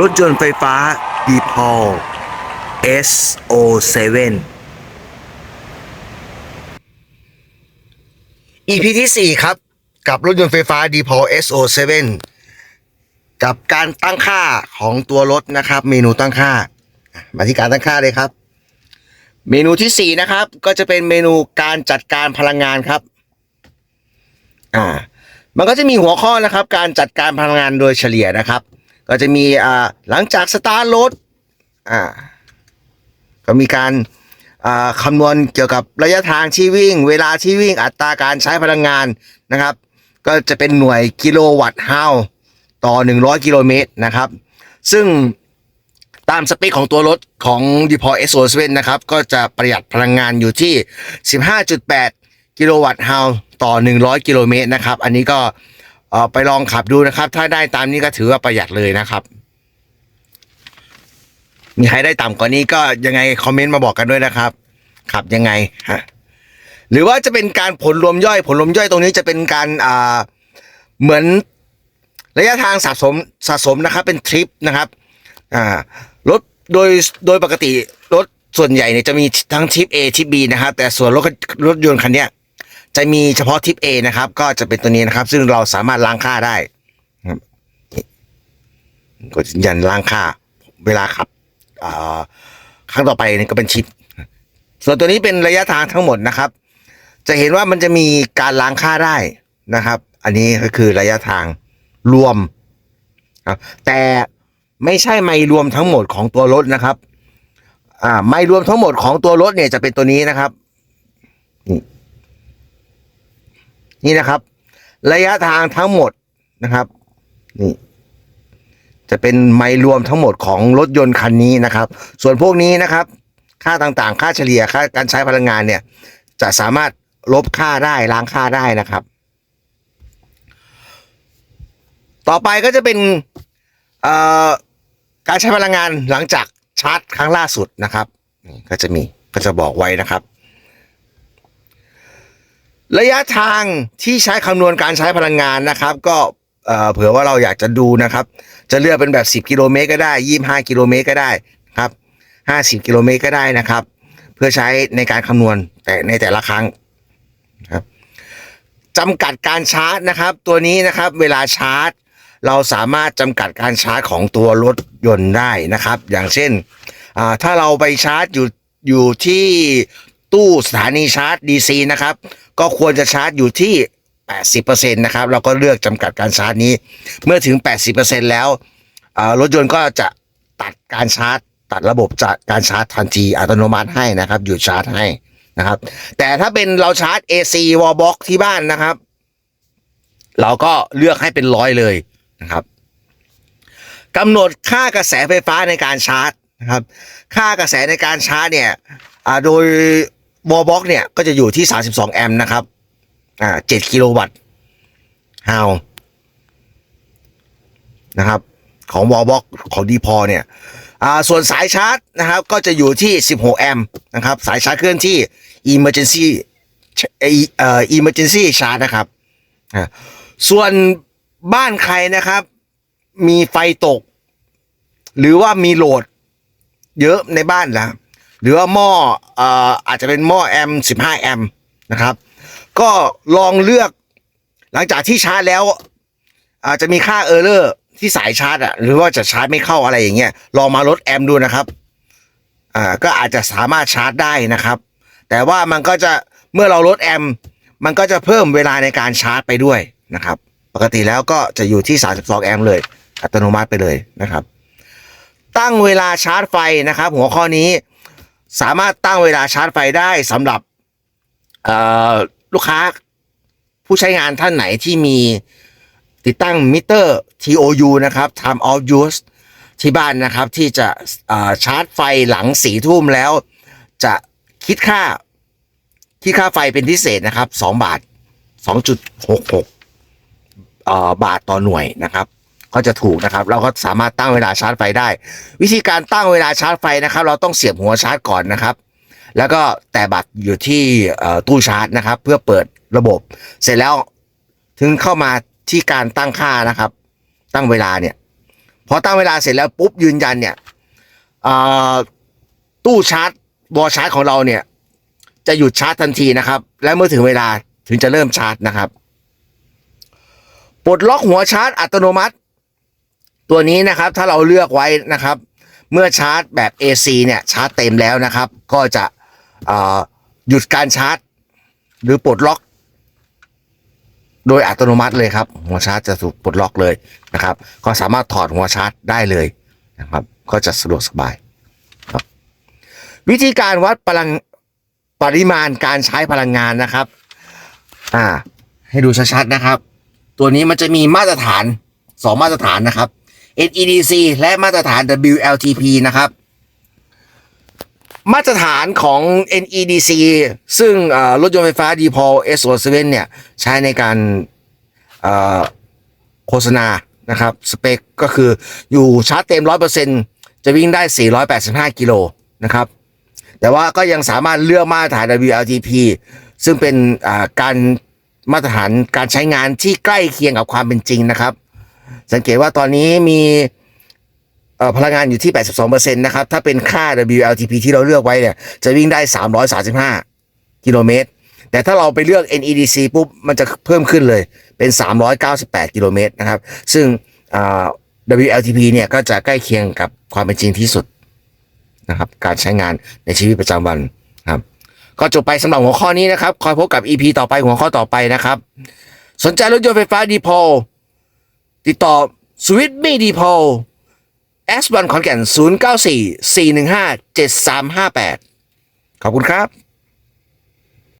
รถยนต์ไฟฟ้า d e p a u l SO7 EP ที่ 4 ครับ กับรถยนต์ไฟฟ้า d e p a u l SO7 กับการตั้งค่าของตัวรถนะครับ เมนูตั้งค่า มาที่การตั้งค่าเลยครับ เมนูที่ 4 นะครับ ก็จะเป็นเมนูการจัดการพลังงานครับ อ่า มันก็จะมีหัวข้อนะครับ การจัดการพลังงานโดยเฉลี่ยนะครับ ก็จะมีอ่าหลังจากสตาร์ทรถอ่าก็มีการอ่าคำนวณเกี่ยวกับระยะทางที่วิ่ง เวลาที่วิ่งอัตราการใช้พลังงานนะครับ ก็จะเป็นหน่วยกิโลวัตต์ฮาวต่อ 100 กิโลเมตรนะครับ ซึ่งตามสเปคของตัวรถของ d e p o s โ7นะครับ ก็จะประหยัดพลังงานอยู่ที่ 15.8 กิโลวัตต์ฮาวต่อ 100 กิโลเมตรนะครับ อันนี้ก็ ออไปลองขับดูนะครับ ถ้าได้ตามนี้ก็ถือว่าประหยัดเลยนะครับ มีใครได้ต่ำกว่านี้ก็ยังไงคอมเมนต์มาบอกกันด้วยนะครับ ขับยังไงฮะหรือว่าจะเป็นการผลรวมย่อย ผลรวมย่อยตรงนี้จะเป็นการอ่าเหมือนระยะทางสะสมสะสมนะครับ เป็นทริปนะครับอ่ารถโดยโดยปกติรถส่วนใหญ่เนี่ยจะมีทั้งทริป A ทริป B นะครับแต่ส่วนรถรถยนต์คันเนี้ย จะมีเฉพาะทิป A นะครับ ก็จะเป็นตัวนี้นะครับ ซึ่งเราสามารถล้างค่าได้กดยืนยันล้างค่า เวลาขับครั้งต่อไปนี่ก็เป็นชิป ส่วนตัวนี้เป็นระยะทางทั้งหมดนะครับ จะเห็นว่ามันจะมีการล้างค่าได้นะครับ อันนี้ก็คือระยะทางรวมครับแต่ไม่ใช่ไม่รวมทั้งหมดของตัวรถนะครับ อ่า ไม่รวมทั้งหมดของตัวรถเนี่ยจะเป็นตัวนี้นะครับนี่ นี่นะครับ ระยะทางทั้งหมดนะครับนี่จะเป็นไม่รวมทั้งหมดของรถยนต์คันนี้นะครับ ส่วนพวกนี้นะครับ ค่าต่างๆ ค่าเฉลี่ยค่าการใช้พลังงานเนี่ย จะสามารถลบค่าได้ล้างค่าได้นะครับ ต่อไปก็จะเป็นการใช้พลังงานหลังจากชาร์จครั้งล่าสุดนะครับนี่ก็จะมีก็จะบอกไว้นะครับ ระยะทางที่ใช้คำนวณการใช้พลังงานนะครับ ก็เผื่อว่าเราอยากจะดูนะครับ จะเลือกเป็นแบบ 10 กิโลเมตรก็ได้ 25 กิโลเมตรก็ได้ครับ 50 กิโลเมตรก็ได้นะครับ เพื่อใช้ในการคำนวณแต่ในแต่ละครั้งครับจำกัดการชาร์จนะครับ ตัวนี้นะครับเวลาชาร์จ เราสามารถจำกัดการชาร์จของตัวรถยนต์ได้นะครับ อย่างเช่นถ้าเราไปชาร์จอยู่อยู่ที่ตู้สถานีชาร์จ DC นะครับ ก็ควรจะชาร์จอยู่ที่ 80%นะครับเราก็เลือกจำกัดการชาร์จนี้ เมื่อถึง 80%แล้วรถยนต์ก็จะตัดการชาร์จ ตัดระบบจากการชาร์จทันทีอัตโนมัติให้นะครับ หยุดชาร์จให้นะครับ แต่ถ้าเป็นเราชาร์จ AC wall box ที่บ้านนะครับ เราก็เลือกให้เป็นร้อยเลยนะครับกำหนดค่ากระแสไฟฟ้าในการชาร์จนะครับ ค่ากระแสในการชาร์จเนี่ยโดย วอลบ็อกเนี่ยก็จะอยู่ที่ 32 แอมป์นะครับ อ่า7กิโลวัตต์ฮาวนะครับ ของวอลบ็อกของดีพอเนี่ย อ่า ส่วนสายชาร์จนะครับ ก็จะอยู่ที่ 16 แอมป์นะครับ สายชาร์จเคลื่อนที่ emergency เอ่อ emergency charge นะครับอ่าส่วนบ้านใครนะครับ มีไฟตก หรือว่ามีโหลด เยอะในบ้านนะ หรือว่าหม้อออาจจะเป็นหม้อแอม15 แอมนะครับ ก็ลองเลือกหลังจากที่ชาร์จแล้วอาจจะมีค่าเออร์เลอร์ที่สายชาร์จอะหรือว่าจะชาร์จไม่เข้าอะไรอย่างเงี้ยลองมาลดแอมดูนะครับอ่าก็อาจจะสามารถชาร์จได้นะครับ แต่ว่ามันก็จะเมื่อเราลดแอมมันก็จะเพิ่มเวลาในการชาร์จไปด้วยนะครับ ปกติแล้วก็จะอยู่ที่ 32 แอมป์เลยอัตโนมัติไปเลยนะครับ ตั้งเวลาชาร์จไฟนะครับ หัวข้อนี้ สามารถตั้งเวลาชาร์จไฟได้สำหรับลูกค้าผู้ใช้งานท่านไหนที่มีติดตั้งมิเตอร์ TOU นะครับ Time of Use ที่บ้านนะครับที่จะชาร์จไฟหลังสี่ทุ่มแล้ว จะคิดค่าคิดค่าไฟเป็นพิเศษนะครับ 2 บาท 2.66บาทต่อหน่วยนะครับ ก็จะถูกนะครับเราก็สามารถตั้งเวลาชาร์จไฟได้ วิธีการตั้งเวลาชาร์จไฟนะครับ เราต้องเสียบหัวชาร์จก่อนนะครับ แล้วก็แต่บัตรอยู่ที่ตู้ชาร์จนะครับ เพื่อเปิดระบบ เสร็จแล้วถึงเข้ามาที่การตั้งค่านะครับ ตั้งเวลาเนี่ยพอตั้งเวลาเสร็จแล้วปุ๊บยืนยันเนี่ยตู้ชาร์จวอชาร์จของเราเนี่ย จะหยุดชาร์จทันทีนะครับ และเมื่อถึงเวลาถึงจะเริ่มชาร์จนะครับปลดล็อกหัวชาร์จอัตโนมัติ ตัวนี้นะครับถ้าเราเลือกไว้นะครับ เมื่อชาร์จแบบ AC เนี่ยชาร์จเต็มแล้วนะครับ ก็จะหยุดการชาร์จ หรือปลดล็อก โดยอัตโนมัติเลยครับ หัวชาร์จจะถูกปลดล็อกเลยนะครับ ก็สามารถถอดหัวชาร์จได้เลยนะครับ ก็จะสะดวกสบายครับ วิธีการวัดพลังปริมาณการใช้พลังงานนะครับอ่าให้ดูชัดๆนะครับ ตัวนี้มันจะมีมาตรฐานสองมาตรฐานนะครับ NEDC และมาตรฐาน WLTP นะครับ มาตรฐานของ NEDC ซึ่งรถยนต์ไฟฟ้า d p o l S07 เนี่ย ใช้ในการโฆษณานะครับ สเปคก็คืออยู่ชาร์จเต็ม 100%จะวิ่งได้ 485 กิโลนะครับ แต่ว่าก็ยังสามารถเลือกมาตรฐาน WLTP ซึ่งเป็นการมาตรฐานการใช้งานที่ใกล้เคียงกับความเป็นจริงนะครับ สังเกตว่าตอนนี้มีพลังงานอยู่ที่ 82%นะครับ ถ้าเป็นค่า WLTP ที่เราเลือกไว้เนี่ย จะวิ่งได้ 335 กิโลเมตร แต่ถ้าเราไปเลือก NEDC ปุ๊บ มันจะเพิ่มขึ้นเลย เป็น 398 กิโลเมตรนะครับ ซึ่ง WLTP เนี่ย ก็จะใกล้เคียงกับความเป็นจริงที่สุดนะครับ การใช้งานในชีวิตประจำวันครับ ก็จบไปสำหรับหัวข้อนี้นะครับ คอยพบกับ EP ต่อไปหัวข้อต่อไปนะครับ สนใจรถยนต์ไฟฟ้าดีพอ ติดต่อสวิตมีดีพอล S1 ขอนแก่น 094 415 7358 ขอบคุณครับ